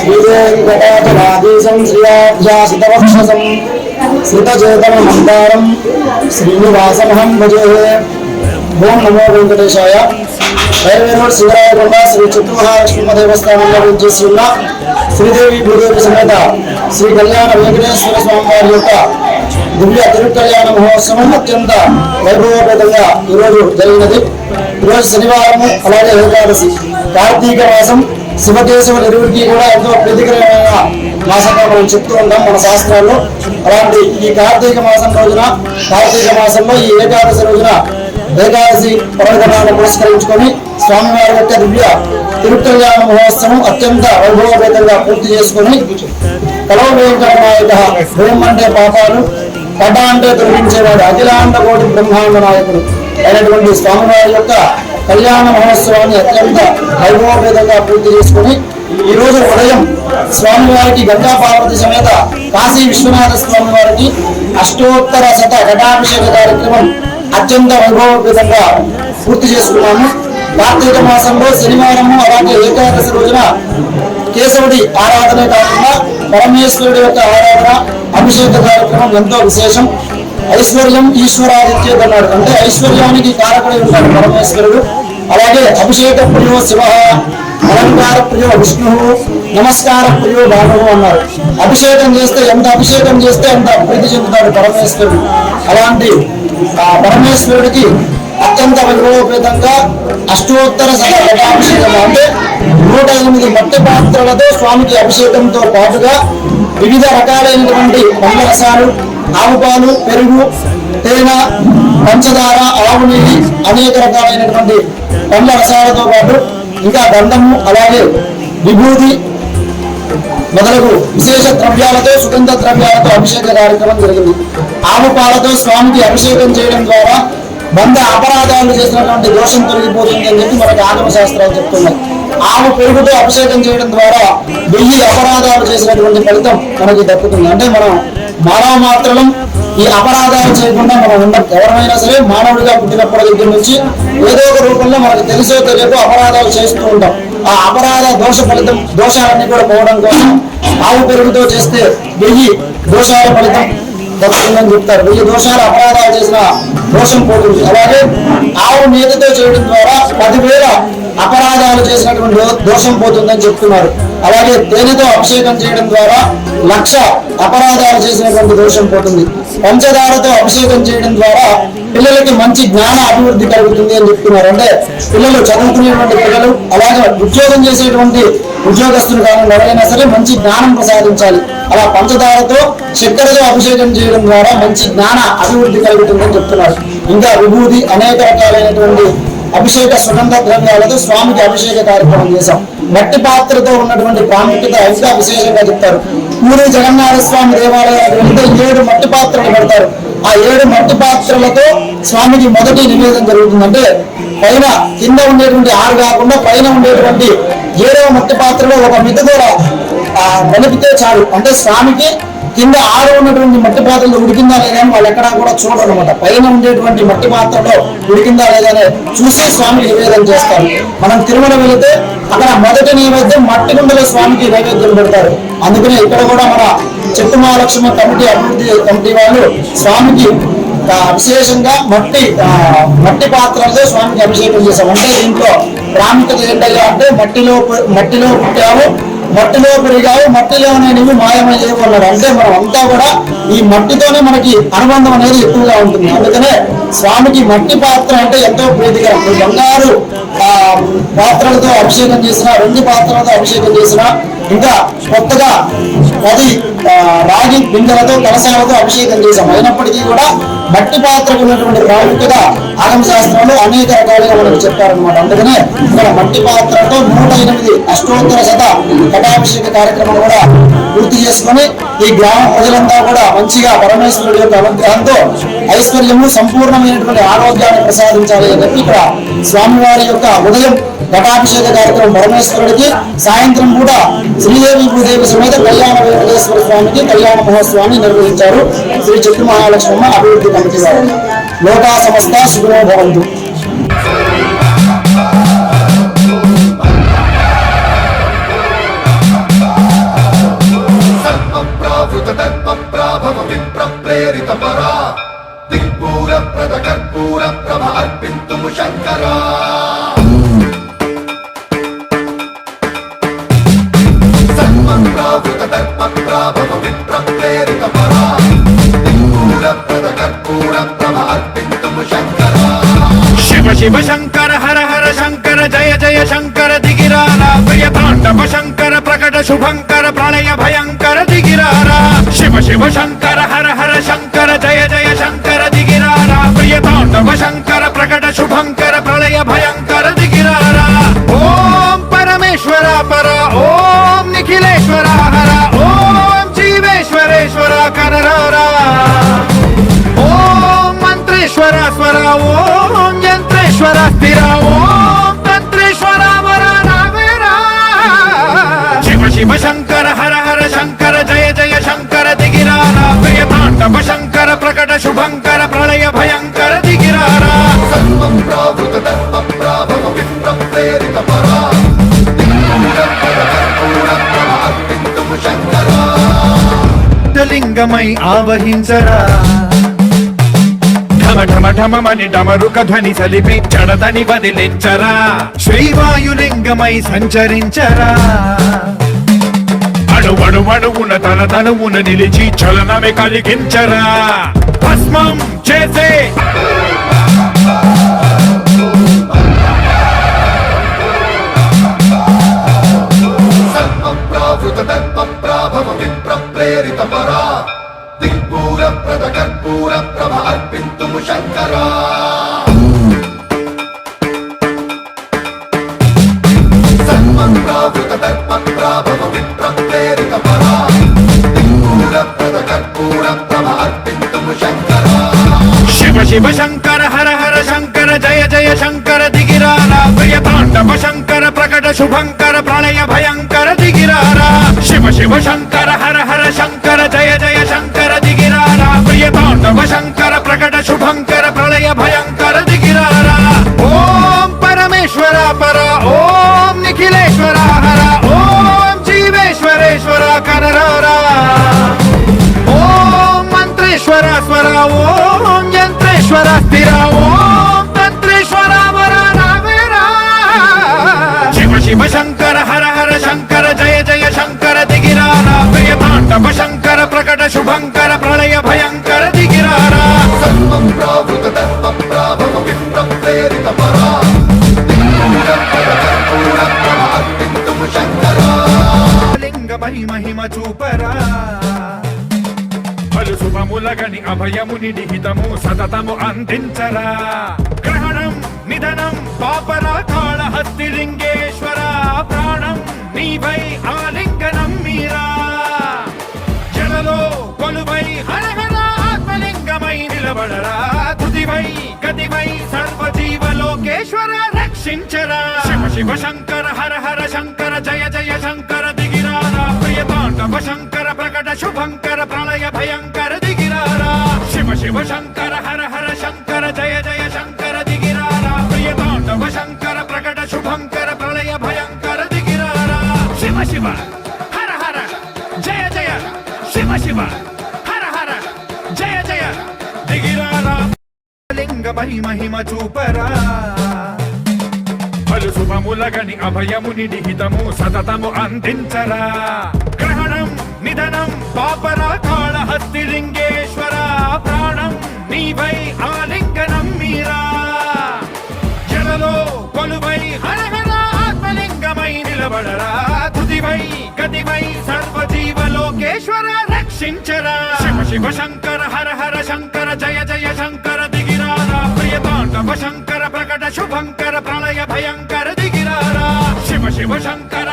శ్రీవేంకటాచలాదీశం శ్రియాభ్యాసితవక్షసం శ్రుతచేతనమంతారం శ్రీనివాసమహం భజే ఓం నమో వెంకటేశాయ రైల్వేరోడ్ శివరాయకొండ శ్రీ చిత్తమహాలక్ష్మీ దేవస్థానంలో చేసి ఉన్న శ్రీదేవి భూదేవి సమేత శ్రీ కళ్యాణ వెంకటేశ్వర స్వామి వారి యొక్క దివ్య తిరుకళ్యాణ మహోత్సవం అత్యంత వైభవపేతంగా ఈరోజు జరిగినది ఈరోజు శనివారము అలాగే ఏకాదశి కార్తీక మాసం శివకేశవుల ఇరువురికి కూడా ఎంతో ప్రతికరమైన మాసంగా మనం చెప్తూ ఉంటాం మన శాస్త్రాల్లో. అలాంటి ఈ కార్తీక మాసం రోజున కార్తీక మాసంలో ఈ ఏకాదశి రోజున ఏకాదశి పర్వదినాన్ని పురస్కరించుకొని స్వామివారి యొక్క దివ్య తిరుకల్యాణ మహోత్సవం అత్యంత వైభవపేతంగా పూర్తి చేసుకొని కలవ వెంకటనాయక భూమ్ అంటే పాపాలు పట అంటే తొలగించేవాడు అఖిలాండ కోటి బ్రహ్మాండ నాయకుడు అయినటువంటి స్వామివారి యొక్క కళ్యాణ మహోత్సవాన్ని అత్యంత వైభవపేతంగా పూర్తి చేసుకుని ఈ రోజు ఉదయం స్వామివారికి గంగా పార్వతి సమేత కాశీ విశ్వనాథ స్వామి వారికి అష్టోత్తర శత ఘటాభిషేక కార్యక్రమం అత్యంత వైభవపేతంగా పూర్తి చేసుకున్నాము. కార్తీక మాసంలో శనివారము అలాగే ఏకాదశి రోజున కేశవుడి ఆరాధనే కాకుండా పరమేశ్వరుడి యొక్క ఆరాధన అభిషేక కార్యక్రమం ఎంతో విశేషం. ఐశ్వర్యం ఈశ్వరాదిత్యత అన్నాడు. అంటే ఐశ్వర్యానికి కారకుడై ఉంటాడు పరమేశ్వరుడు. అలాగే అభిషేక ప్రియో శివ అలంకార ప్రియో విష్ణు నమస్కార ప్రియో భానువు అన్నారు. అభిషేకం చేస్తే ఎంత అభిషేకం చేస్తే అంత అభివృద్ధి చెందుతాడు పరమేశ్వరుడు. అలాంటి ఆ పరమేశ్వరుడికి అత్యంత వైభవపేతంగా అష్టోత్తర అభిషేకం అంటే నూట ఎనిమిది మట్టి పాత్రలతో స్వామికి అభిషేకంతో పాటుగా వివిధ రకాలైనటువంటి పండ్ల రసాలు ఆవు పాలు పెరుగు తేనె పంచదార ఆవు నెయ్యి అనేక రకాలైనటువంటి పండ్ల రసాలతో పాటు ఇంకా గంధము అలాగే విభూతి మొదలగు విశేష ద్రవ్యాలతో సుగంధ ద్రవ్యాలతో అభిషేక కార్యక్రమం జరిగింది. ఆవు పాలతో స్వామికి అభిషేకం చేయడం ద్వారా బంధ అపరాధాలు చేసినటువంటి దోషం తొలగిపోతుంది అని చెప్పి మనకి ఆగమ శాస్త్రాలు చెప్తున్నాయి. ఆవు పెరుగుతో అభిషేకం చేయడం ద్వారా వెయ్యి అపరాధాలు చేసినటువంటి ఫలితం మనకి దక్కుతుంది. అంటే మనం మానవ మాత్రం ఈ అపరాధాలు చేయకుండా మనం ఉండం. ఎవరైనా సరే మానవుడిగా పుట్టినప్పటి దగ్గర నుంచి ఏదో ఒక రూపంలో మనకు తెలుసో తెలియక అపరాధాలు చేస్తూ ఉంటాం. ఆ అపరాధ దోష ఫలితం దోషాలన్నీ కూడా పోవడం కోసం ఆవు పెరుగుతో చేస్తే వెయ్యి దోషాల ఫలితం దక్కుతుందని చెప్తారు. వెయ్యి దోషాలు అపరాధాలు చేసిన దోషం పోతుంది. అలాగే ఆవు నేతతో చేయడం ద్వారా పదివేల అపరాధాలు చేసినటువంటి దోషం పోతుందని చెప్తున్నారు. అలాగే తేనెతో అభిషేకం చేయడం ద్వారా లక్ష అపరాధాలు చేసినటువంటి దోషం పోతుంది. పంచదారతో అభిషేకం చేయడం ద్వారా పిల్లలకి మంచి జ్ఞాన అభివృద్ధి కలుగుతుంది అని చెప్తున్నారు. అంటే పిల్లలు చదువుకునేటువంటి పిల్లలు అలాగే ఉద్యోగం చేసేటువంటి ఉద్యోగస్తులు కానీ ఎవరైనా సరే మంచి జ్ఞానం ప్రసాదించాలి. అలా పంచదారతో చక్కెరతో అభిషేకం చేయడం ద్వారా మంచి జ్ఞాన అభివృద్ధి కలుగుతుందని చెప్తున్నారు. ఇంకా విభూతి అనేక రకాలైనటువంటి అభిషేక సుగంధ ద్రవ్యాలతో స్వామికి అభిషేక కార్యక్రమం చేశాం. మట్టి పాత్రతో ఉన్నటువంటి ప్రాముఖ్యత ఇంకా విశేషంగా చెప్తారు. పూరి జగన్నాథ స్వామి దేవాలయాలు వెళ్తే ఏడు మట్టి పాత్రలు పెడతారు. ఆ ఏడు మట్టి పాత్రలతో స్వామికి మొదటి నివేదన జరుగుతుందంటే పైన కింద ఉండేటువంటి ఆరు కాకుండా పైన ఉండేటువంటి ఏడవ మట్టి పాత్రలో ఒక మితగూర వెలిపితే చాలు. అంటే స్వామికి కింద ఆరు ఉన్నటువంటి మట్టి పాత్రలు ఉడికిందా లేదా వాళ్ళు ఎక్కడా కూడా చూడరు అనమాట పైన ఉండేటువంటి మట్టి పాత్రలో ఉడికిందా లేదా అని చూసి స్వామికి నివేదన చేస్తారు. మనం తిరుమల వెళితే అక్కడ మొదటి నైవేద్యం మట్టి గుండెలో స్వామికి నైవేద్యం పెడతారు. అందుకనే ఇక్కడ కూడా మన చెట్టు మహాలక్ష్మ కమిటీ అభివృద్ధి కమిటీ వాళ్ళు స్వామికి విశేషంగా మట్టి మట్టి పాత్రలతో స్వామికి అభిషేకం చేశాం అంటే దీంట్లో ప్రాముఖ్యత ఏంటయ్యా అంటే మట్టిలో మట్టిలో పుట్టాము మట్టిలో పెరిగావు మట్టిలోనే నువ్వు మాయమై అన్నాడు అంటే మనం అంతా కూడా ఈ మట్టితోనే మనకి అనుబంధం అనేది ఎక్కువగా ఉంటుంది. అందుకనే స్వామికి మట్టి పాత్ర అంటే ఎంతో ప్రీతికరం. బంగారు ఆ, పాత్రలతో అభిషేకం చేసిన రెండు పాత్రలతో అభిషేకం చేసిన ఇంకా కొత్తగా అది రాగి బిందెలతో కలశాలతో అభిషేకం చేశాం. అయినప్పటికీ కూడా మట్టి పాత్రకు ఉన్నటువంటి ప్రాముఖ్యత ఆగమ శాస్త్రంలో అనేక రకాలుగా మనకు చెప్పారనమాట అందుకనే ఇక్కడ మట్టి పాత్రతో నూట ఎనిమిది అష్టోత్తర శత పటాభిషేక కార్యక్రమం కూడా పూర్తి చేసుకుని ఈ గ్రామ ప్రజలంతా కూడా మంచిగా పరమేశ్వరుడు యొక్క అనుగ్రహంతో ఐశ్వర్యము సంపూర్ణమైనటువంటి ఆరోగ్యాన్ని ప్రసాదించాలి అని చెప్పి ఇక్కడ స్వామివారి యొక్క ఉదయం ఘటాభిషేక కార్యక్రమం పరమేశ్వరుడికి సాయంత్రం కూడా శ్రీదేవి భూదేవి సమేత కళ్యాణ వెంకటేశ్వర స్వామికి కళ్యాణ మహాస్వామి నిర్వహించారు శ్రీ చెట్టు మహాలక్ష్మ అభివృద్ధి కమిటీ వారు లోకా సమస్త సుగుణో భవంతు దిగ్పూర ప్రద కర్పూర ప్రభ అర్పింతుము శంకరా సన్మన్రావృత దర్ప ప్రాభవ విప్ర ప్రేరిత పరా దిక్పూర ప్రద కర్పూర ప్రభ అర్పింతుము శంకరా శివ శివ శంకర హర హర శంకర జయ జయ శంకర దిగిరాల ప్రియ తాండవ శంకర ప్రకట శుభంకర ప్రళయ భయంకర దిగిరాల శివ శివ శంకర హర హర శంకర జయ ప్రకట శుభంకర ప్రళయ భయంకర దిగిరార. సర్వం ప్రావృత దర్ప ప్రాభవ విప్ర ప్రేరిత పరా. దిక్పూర ప్రద కర్పూర ప్రభ అర్పింతుము శంకరా లింగమై ఆవహించరా. ఢమ ఢమ ఢమమని డమరుక ధ్వని సలిపి చడదని వదిలించరా. శ్రీవాయులింగమై సంచరించరా. అణువణు అణువున తన తనువున నిలిచి చలనమే కలిగించరా. భస్మం చేసే. సర్వప్రావృత ప్రేరిత పరా దిక్పూర ప్రద కర్పూర ప్రభ అర్పింతుము శంకరా. శివ శివ శంకర హర హర శంకర జయ జయ శంకర దిగిరాల ప్రియ తాండవ శంకర ప్రకట శుభంకర ప్రళయ భయంకర దిగిరాల శివ శివ శంకర హర హర శంకర జయ జయ శంకర దిగిరాల ప్రియ తాండవ శంకర ప్రకట శుభంకర ప్రళయ భయంకర దిగిరాల ఓం పరమేశ్వర పర యంత్రేశ్వర స్థిర ఓం తంత్రేశ్వర వర. రావేరా శివ శివ శంకర హర హర శంకర జయ జయ శంకర దిగిరార. ప్రియ తాండవ శంకర ప్రకట శుభంకర ప్రళయ భయంకర దిగిరార. సర్వం ప్రావృత దర్ప ప్రాభవ విప్ర ప్రేరిత పరా. దిక్పూర ప్రద కర్పూర ప్రభ అర్పింతుము శంకరా లింగ మహిమ చూపరా. పలు శుభములగని అభయముని నిహితము సతతము అందించరా. గ్రహణం నిధనం పాపరా కాళహస్తి లింగేశ్వర ప్రాణం నీవై ఆలింగనం మీరా. జలలో కొలువై హరహర ఆత్మలింగమై నిలబడరా. తుదివై గతివై సర్వజీవలోకేశ్వర రక్షించరా. శివ శివ శంకర హర హర శంకర జయ జయ శంకర దిగిరారా. ప్రియతాండవ శంకర ప్రకట శుభంకర ప్రళయ భయంకర దిగిరారా. శివ శివ శంకర హర హర శంకర జయ జయ శంకర దిగిరారా. ప్రియ తాండవ శంకర ప్రకట శుభంకర ప్రళయ భయంకర దిగిరారా. శివ శివ హర హర జయ జయ. శివ శివ హర హర జయ జయ. దిగిరారా. లింగ మహిమ చూపరా. పలు శుభములగని అభయముని నిహితము సతతము అందించరా. నిధనం పాపర కాళహస్తి లింగేశ్వర ప్రాణం నీవై ఆలింగనం మీరా జలలో కొలువై హరహర ఆత్మలింగమై నిలబడరా తుదివై గతివై సర్వజీవ లోకేశ్వర రక్షించరా శివ శివ శంకర హర హర శంకర జయ జయ శంకర దిగిరారా ప్రియ తాండవ శంకర ప్రకట శుభంకర ప్రళయ భయంకర దిగిరారా శివ శివ శంకర